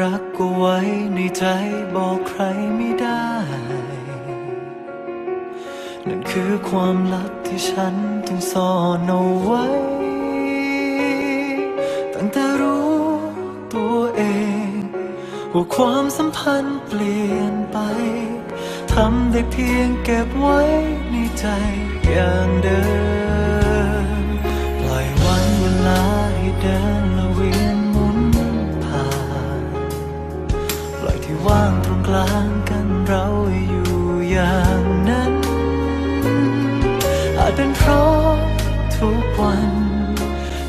รักก็ไว้ใจบอกใครไม่ได้ นั่นคือความลับที่ฉันต้องซ่อนเอาไว้ ตั้งแต่รู้ตัวเอง ว่าความสัมพันธ์เปลี่ยนไป ทำได้เพียงเก็บไว้ในใจอย่างเดิม ที่ว่างตรงกลางกันเราอยู่อย่างนั้น อาจเป็นเพราะทุกวัน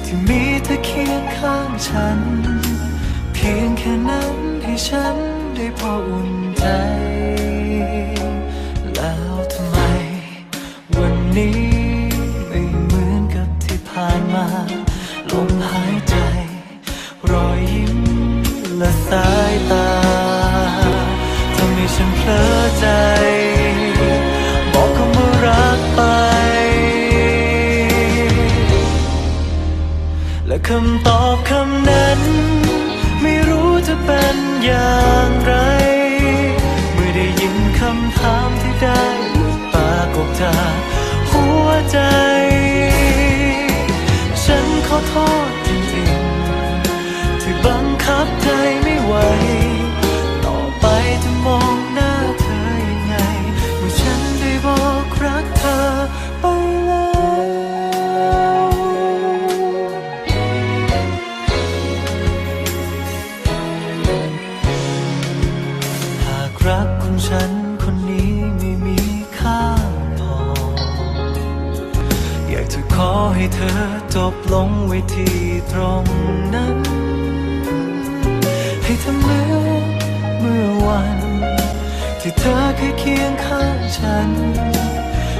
ที่มีเธอเคียงข้างฉัน เพียงแค่นั้นให้ฉันได้พออุ่นใจ แล้วทำไม วันนี้ไม่เหมือนกับที่ผ่านมา ลมหายใจ รอยยิ้มและสาย คำตอบคำนั้น ไม่รู้จะเป็นอย่าง ให้เธอจบลงไว้ที่ตรงนั้น ให้เธอเหมือนเมื่อวัน ที่เธอเคยเคียงข้างฉัน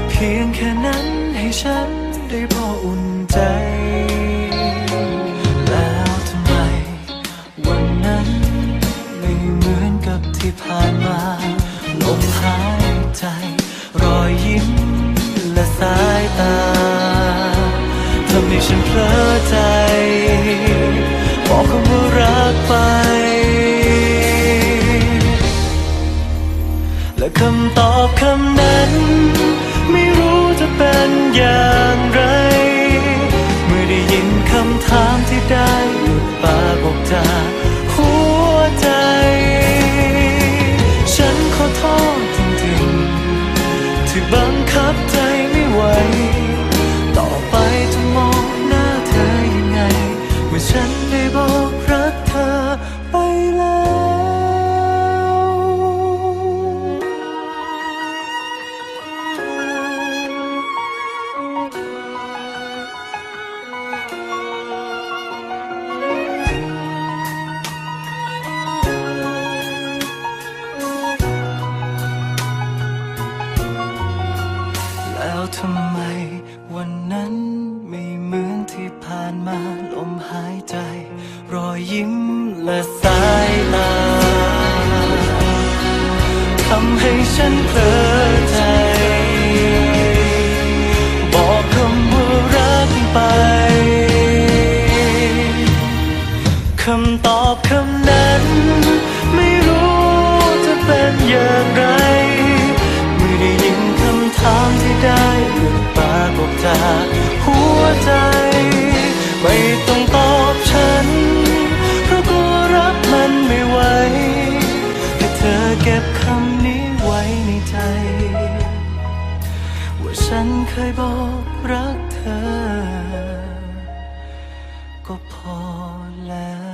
เพียงแค่นั้นให้ฉันได้พออุ่นใจ แล้วทำไม วันนั้นไม่เหมือนกับที่ผ่านมาลมหายใจ ฉันเพลอใจ บอกคำว่ารักไป และคำตอบคำนั้น ไม่รู้จะเป็นอย่าง แล้วทำไม วันนั้นไม่เหมือนที่ผ่านมาลมหายใจ รอยยิ้มและสายตาทำให้ฉันเพลอ จากหัวใจ ไม่ต้องตอบฉัน เพราะกลัวรับมันไม่ไหวให้เธอเก็บคำนี้ไว้ในใจ ว่าฉันเคยบอกรักเธอ ก็พอแล้ว